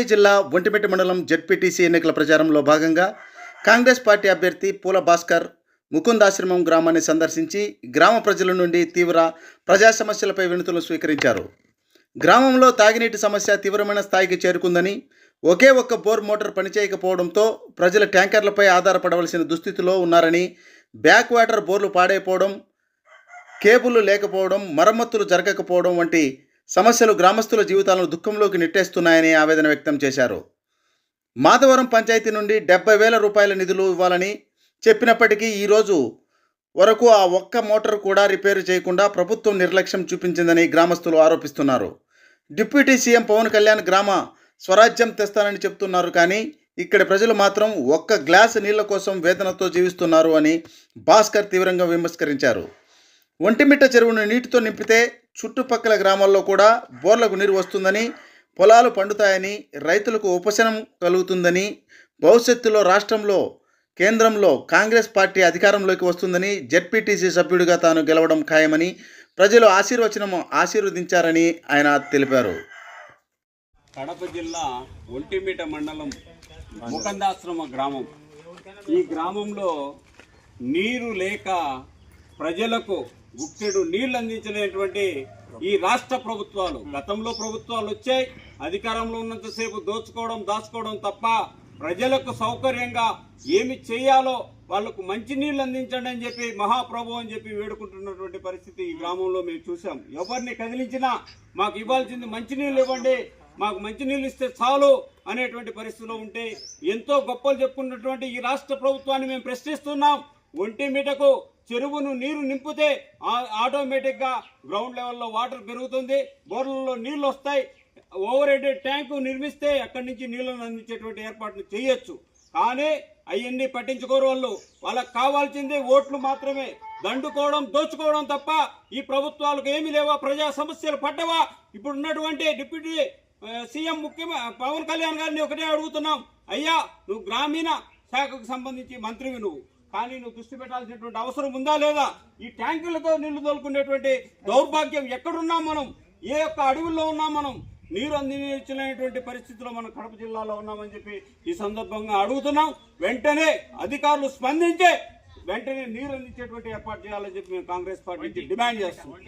అన్నమయ్య జిల్లా ఒంటిమిట్ట మండలం జడ్పీటీసీ ఎన్నికల ప్రచారంలో భాగంగా కాంగ్రెస్ పార్టీ అభ్యర్థి పూల భాస్కర్ ముకుందాశ్రమం గ్రామాన్ని సందర్శించి గ్రామ ప్రజల నుండి తీవ్ర ప్రజా సమస్యలపై వినతులు స్వీకరించారు. గ్రామంలో తాగినీటి సమస్య తీవ్రమైన స్థాయికి చేరుకుందని ఒకే ఒక్క బోర్ మోటార్ పనిచేయకపోవడంతో ప్రజల ట్యాంకర్లపై ఆధారపడవలసిన దుస్థితిలో ఉన్నారని బ్యాక్ వాటర్ బోర్లు పాడైపోవడం కేబుల్లు లేకపోవడం మరమ్మతులు జరగకపోవడం వంటి సమస్యలు గ్రామస్తుల జీవితాలను దుఃఖంలోకి నెట్టేస్తున్నాయని ఆవేదన వ్యక్తం చేశారు. మాధవరం పంచాయతీ నుండి డెబ్బై వేల రూపాయల నిధులు ఇవ్వాలని చెప్పినప్పటికీ ఈరోజు వరకు ఆ ఒక్క మోటార్ కూడా రిపేరు చేయకుండా ప్రభుత్వం నిర్లక్ష్యం చూపించిందని గ్రామస్తులు ఆరోపిస్తున్నారు. డిప్యూటీ సీఎం పవన్ కళ్యాణ్ గ్రామ స్వరాజ్యం తెస్తానని చెప్తున్నారు కానీ ఇక్కడ ప్రజలు మాత్రం ఒక్క గ్లాస్ నీళ్ళ కోసం వేదనతో జీవిస్తున్నారు అని భాస్కర్ తీవ్రంగా విమర్శకరించారు ఒంటిమిట్ట చెరువును నీటితో నింపితే చుట్టుపక్కల గ్రామాల్లో కూడా బోర్లకు నీరు వస్తుందని పొలాలు పండుతాయని రైతులకు ఉపశనం కలుగుతుందని భవిష్యత్తులో రాష్ట్రంలో కేంద్రంలో కాంగ్రెస్ పార్టీ అధికారంలోకి వస్తుందని జెడ్పీటీసీ సభ్యుడిగా తాను గెలవడం ఖాయమని ప్రజలు ఆశీర్వచనం ఆశీర్వదించారని ఆయన తెలిపారు. కడప జిల్లా ఒంటిమిట మండలం ముకందాశ్రమ గ్రామం. ఈ గ్రామంలో నీరు లేక ప్రజలకు గుక్కెడు నీళ్ళు అందించలేనటువంటి ఈ రాష్ట్ర ప్రభుత్వాలు గతంలో ప్రభుత్వాలు వచ్చాయి అధికారంలో ఉన్నంతసేపు దోచుకోవడం దాచుకోవడం తప్ప ప్రజలకు సౌకర్యంగా ఏమి చేయాలో వాళ్ళకు మంచి నీళ్ళు అందించండి అని చెప్పి మహాప్రభు అని చెప్పి వేడుకుంటున్నటువంటి పరిస్థితి ఈ గ్రామంలో మేము చూసాం ఎవరిని కదిలించినా మాకు ఇవ్వాల్సింది మంచి నీళ్ళు ఇవ్వండి మాకు మంచి నీళ్ళు ఇస్తే చాలు అనేటువంటి పరిస్థితిలో ఉంటే ఎంతో గొప్పలు చెప్పుకున్నటువంటి ఈ రాష్ట్ర ప్రభుత్వాన్ని మేము ప్రశ్నిస్తున్నాం. ఒంటి మీటకు చెరువును నీరు నింపితే ఆటోమేటిక్గా ఆటోమేటిక్గా గ్రౌండ్ లెవెల్లో వాటర్ పెరుగుతుంది బోర్లలో నీళ్ళు వస్తాయి. ఓవర్ హెడ్ ట్యాంకు నిర్మిస్తే అక్కడి నుంచి నీళ్ళను అందించేటువంటి ఏర్పాట్లు చేయొచ్చు. కానీ అవన్నీ పట్టించుకోరు వాళ్ళు. వాళ్ళకి కావాల్సింది ఓట్లు మాత్రమే. దండుకోవడం దోచుకోవడం తప్ప ఈ ప్రభుత్వాలకు ఏమీ లేవా? ప్రజా సమస్యలు పట్టవా ఇప్పుడు ఉన్నటువంటి డిప్యూటీ సీఎం ముఖ్యమంత్రి పవన్ కళ్యాణ్ గారిని ఒకటే అడుగుతున్నాం. అయ్యా నువ్వు గ్రామీణ శాఖకు సంబంధించి మంత్రివి నువ్వు. కానీ నువ్వు దృష్టి పెట్టాల్సినటువంటి అవసరం ఉందా లేదా? ఈ ట్యాంకులతో నీళ్ళు తోలుకునేటువంటి దౌర్భాగ్యం ఎక్కడున్నాం మనం? ఏ యొక్క అడవుల్లో ఉన్నాం మనం? నీరు అందించలేనటువంటి పరిస్థితిలో మనం కడప జిల్లాలో ఉన్నామని చెప్పి ఈ సందర్భంగా అడుగుతున్నాం. వెంటనే అధికారులు స్పందించే వెంటనే నీరు అందించేటువంటి ఏర్పాటు చేయాలని చెప్పి మేము కాంగ్రెస్ పార్టీ నుంచి డిమాండ్ చేస్తున్నాం.